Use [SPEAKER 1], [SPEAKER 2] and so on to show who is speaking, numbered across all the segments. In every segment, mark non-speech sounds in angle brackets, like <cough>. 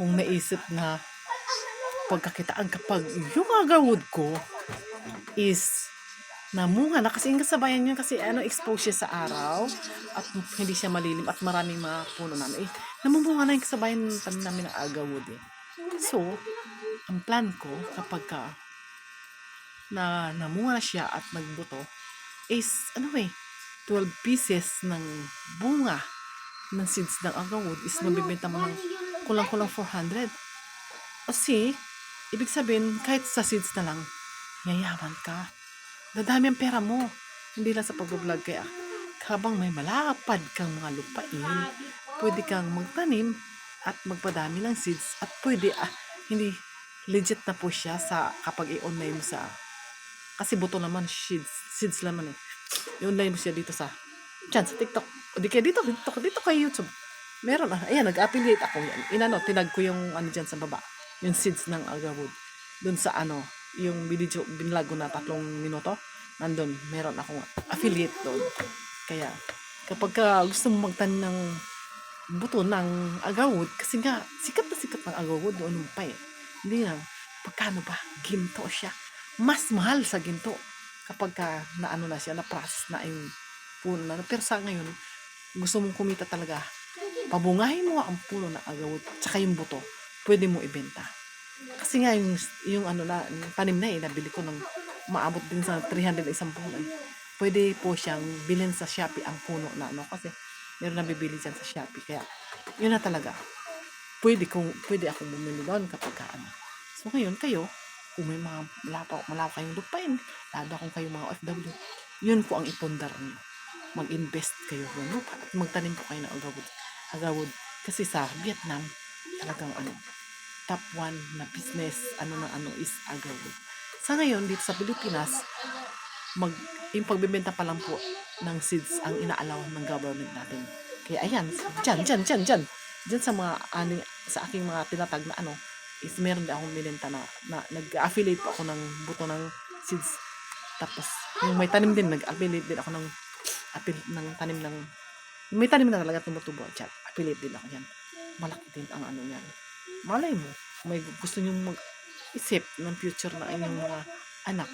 [SPEAKER 1] kong naisip na pagkakitaan kapag yung agawod ko is namunga na kasi yung kasabayan yun kasi ano expose siya sa araw at hindi siya malilim at maraming mga puno namin eh, namumunga na yung kasabayan namin ng agawod eh. So, ang plan ko kapag ka na namunga na siya at nagbuto is ano eh 12 pieces ng bunga ng seeds ng agawod is mabibenta mo ng kulang-kulang 400. Kasi, ibig sabihin, kahit sa seeds na lang, yayaman ka. Dadami ang pera mo. Hindi lang sa pag-vlog kaya habang may malapad kang mga lupain, pwede kang magtanim at magpadami ng seeds at pwede, ah, hindi, legit na po siya sa kapag i-online mo sa kasi buto naman seeds seeds naman eh i-online mo siya dito sa dyan sa TikTok o di kaya dito dito dito kay YouTube meron ah. Ayan nag-affiliate ako yan. Inano tinag ko yung ano dyan sa baba. Yung seeds ng agawod dun sa ano yung video binlog ko na tatlong minuto. Nandun meron akong affiliate doon. Kaya kapag ka gusto mo magtanim ng buto ng agawod kasi nga sikat na sikat ng agawod doon pa eh. Hindi lang pagkano ba? Ginto siya. Mas mahal sa ginto. Kapag ka naano na siya na pras na yung puno na. Pero sa ngayon gusto mong kumita talaga pabungahin mo ang puno ng agawod tsaka yung buto pwede mo ibenta. Kasi nga yung, yung ano na yung na eh nabili ko ng maabot din sa 300 na isang pwede po siyang bilhin sa Shopee ang puno na ano kasi meron na bibili dyan sa Shopee. Kaya yun na talaga. Pwede kong pwede akong bumili doon kapag ka, ano. So ngayon kayo kung may mga malapa, malapa kayong lupain, lalo kung kayo mga OFW, yun po ang ipundar niyo. Mag-invest kayo ng lupa at magtanim po kayo ng agawod. Agawod. Kasi sa Vietnam, talagang ano, top one na business, ano na ano is agawod. Sa ngayon, dito sa Pilipinas, mag, yung pagbibenta pa lang po ng seeds ang inaalaw ng government natin. Kaya ayan, dyan, dyan, dyan, dyan. Dyan sa mga, ano, sa aking mga tinatag na ano, is meron din akong binenta na, na nag-affiliate ako ng buto ng seeds. Tapos, yung may tanim din, nag-affiliate din ako ng, affiliate ng tanim ng, may tanim na talaga tumutubo. Diyan, affiliate din ako yan. Malaki din ang ano yan. Malay mo, may gusto nyo mag-isip ng future na inyong mga anak.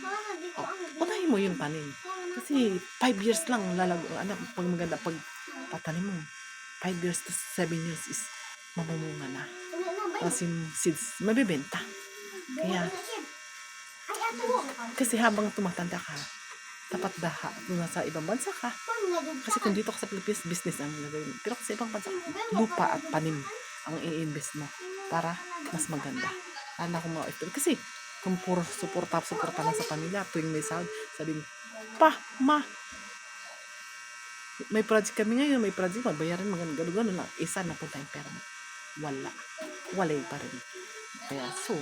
[SPEAKER 1] Oh, unahin mo yung tanim. Kasi, 5 years lang lalago ang anak. Pag maganda, pag tatanim mo, 5 years to 7 years is mamumunga na kasi yung seeds mabibenta. Kaya, kasi habang tumatanda ka, dapat daha kung nasa ibang bansa ka. Kasi kung dito ka sa Pilipinas, business ang gagawin. mo. Pero kung sa ibang bansa, lupa at panim ang i-invest mo para mas maganda. Lalo kung mga OFW. Kasi kung puro suporta, suporta lang sa pamilya, tuwing may sahod, sabihin, pa, ma, may project kami ngayon, may project, magbayaran, maganda, gano'n lang. Isa na punta yung pera mo. Wala walay pa rin. Kaya, so,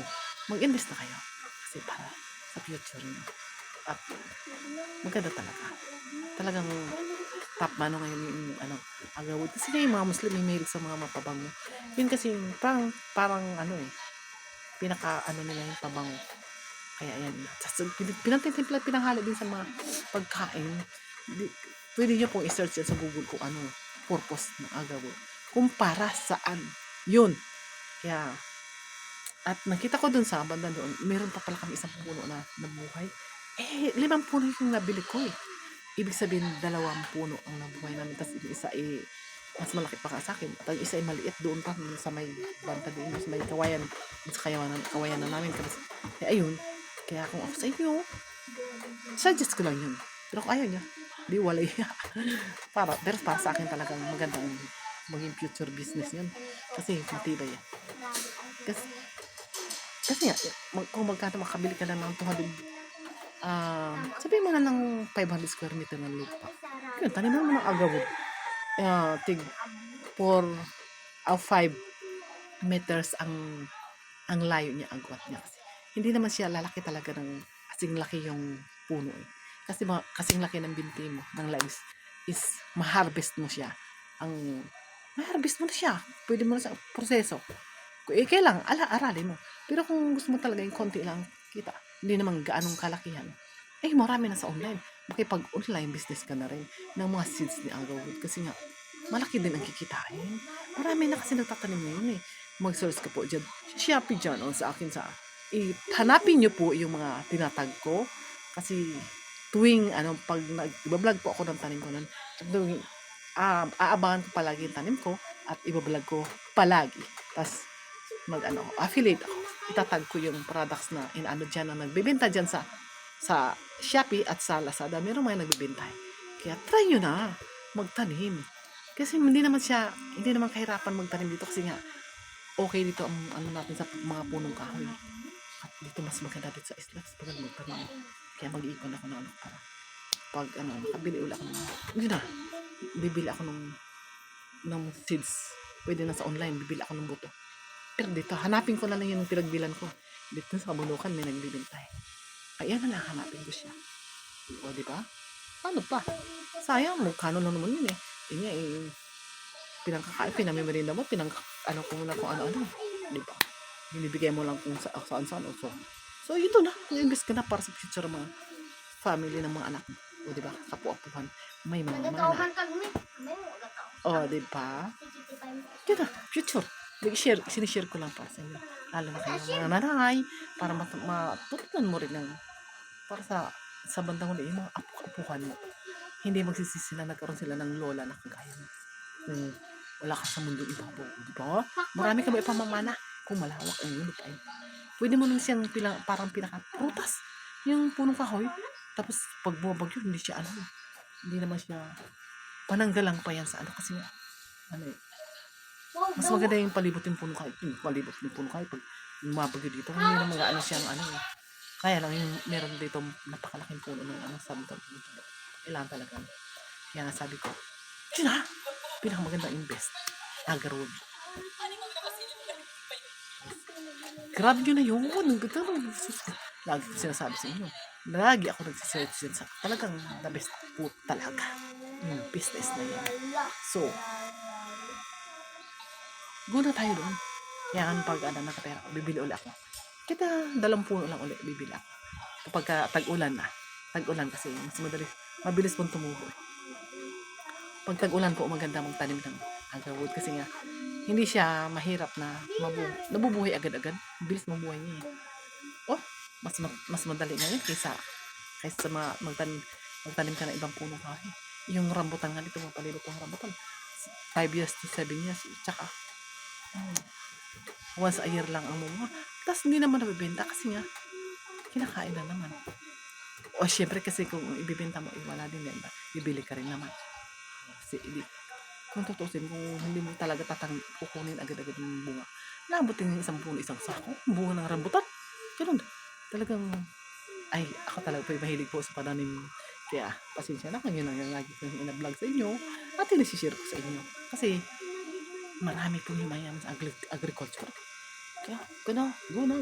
[SPEAKER 1] mag-invest na kayo. Kasi para sa future nyo. At maganda talaga. Talagang top mano ngayon yung ano, agawid. Kasi nga yung mga Muslim may sa mga mapabango. Yun kasi yung parang, parang ano eh, pinaka ano nila yung pabango. Kaya yan. Pinantitimpla, pinanghali din sa mga pagkain. Di, pwede nyo pong i-search yan sa Google kung ano purpose ng agawid. Kung para saan. Yun. Kaya, at nakita ko dun sa banda doon, meron pa pala kami isang puno na nabuhay. Eh, limang puno yung nabili ko eh. Ibig sabihin, dalawang puno ang nabuhay namin. Tapos yung isa eh, mas malaki pa ka sa akin. At yung isa ay maliit doon pa sa may banta doon, sa may kawayan. Sa kawayan, kawayan na namin. Kasi, eh, ayun. Kaya kung ako sa inyo, suggest ko lang yun. Pero kung ayaw niya, di walay. <laughs> para, pero para sa akin talagang magandang maging future business yun. Kasi matibay yan. Kasi, kasi nga, mag, kung magkano makabili ka lang ng 200, um, sabihin mo na ng 500 square meter ng lupa. Yun, tanim mo ng agawod. Uh, tig 4 o 5 meters ang ang layo niya, agwat niya. Kasi hindi naman siya lalaki talaga ng kasing laki yung puno eh. Kasi ma, kasing laki ng binti mo, ng legs, is ma-harvest mo siya. Ang ma-harvest mo na siya. Pwede mo na sa proseso. Eh, kailang, ala, aralin mo. Pero kung gusto mo talaga yung konti lang kita, hindi naman gaanong kalakihan, eh, marami na sa online. Makipag-online business ka na rin ng mga seeds ni Agawid. Kasi nga, malaki din ang kikitain. Marami na kasi nagtatanim ngayon eh. mag-search ka po dyan. Shopee dyan, o sa akin sa, i- hanapin nyo po yung mga tinatag ko. Kasi, tuwing, ano, pag nag-vlog po ako ng tanim ko nun, tuwing, um, aabangan ko palagi yung tanim ko, at ibablog ko palagi. Tapos, mag, ano, affiliate ako. Itatag ko yung products na, inaano dyan, na nagbibenta dyan sa, sa Shopee at sa Lazada. Meron mga nagbibenta. Kaya, try nyo na magtanim. Kasi hindi naman siya, hindi naman kahirapan magtanim dito kasi nga, okay dito ang ano natin sa mga punong kahoy. At dito mas maganda dito sa isla. Mas maganda magtanim. Kaya mag-iipon ako ng ano para pag ano, makabili ulit ako ng, hindi na, bibili ako ng, ng seeds. Pwede na sa online, bibili ako ng buto. Pero dito, hanapin ko na lang yung pinagbilan ko. Dito sa kabulukan, may nagbibintay. Kaya na lang hanapin ko siya. O, di ba? Paano pa? Sayang, magkano lang naman yun eh. Yun nga eh, pinangkakain, pinamimerinda mo, pinang, ano ko muna kung ano-ano. Di ba? Binibigay mo lang kung sa, saan saan. So, so ito na. Invest ka na para sa future mga family ng mga anak mo. O, di ba? Kapu-apuhan. May mga mga anak. O, di ba? Yun na, future. Nag-share, sinishare ko lang para sa inyo. Lalo na kayo mga nanay, para mat- matutunan mo rin ng, para sa, sa bandang huli, yung mga apu-apuhan mo. Hindi magsisisi na nagkaroon sila ng lola na kagaya mo. Kung wala ka sa mundo ibabaw, di ba? Marami ka ba ipamamana kung malawak ang mundo tayo. Pwede mo nang siyang pila, parang pinaka prutas. Yung punong kahoy. Tapos pag bumabagyo, hindi siya ano. Hindi naman siya pananggalang pa yan sa ano kasi ano eh, mas maganda yung palibot yung puno kahit yung palibot yung puno kahit pag umabagyo dito hindi na mag-ano siyang ano eh. kaya lang yung meron dito napakalaking puno ng ano sabi ko kailangan talaga. Kaya nga sabi ko yun na pinakamaganda invest agarwood grabe nyo na yun. Ganda sus lagi ko sinasabi sa inyo lagi ako nagsisearch yun sa talagang the best po talaga. Yung business na yan. So go na tayo doon. Ang pag ano, nakapera ako, bibili ulit ako. Kita, dalawang puno lang ulit, bibili ako. Kapag ka, tag-ulan na. Tag-ulan kasi mas madali, mabilis pong tumubo. eh. Pag tag-ulan po, maganda magtanim ng agarwood kasi nga, hindi siya mahirap na mabu nabubuhay agad-agad. Bilis mabuhay niya eh. Oh, mas ma- mas madali ngayon kaysa kaysa sa mga magtanim, magtanim ka ng ibang puno kahoy. Yung rambutan nga dito, mapalibot ang rambutan. 5 years to 7 years, tsaka Hmm. Once a year lang ang mumuha. Tapos hindi naman nabibenta kasi nga, kinakain na naman. O syempre kasi kung ibibenta mo, eh, wala din yan. Bibili ka rin naman. Kasi hindi, kung tutusin, kung hindi mo talaga tatang kukunin agad-agad yung bunga, nabutin yung isang puno, isang sako, bunga ng rambutan. Ganun. Talagang, ay, ako talaga po mahilig po sa pananim. Kaya, pasensya na kung yun ang lagi ko yung ina-vlog sa inyo at inisishare ko sa inyo. Kasi, marami pong yumayaman sa agri- agriculture. Kaya, gano, go na.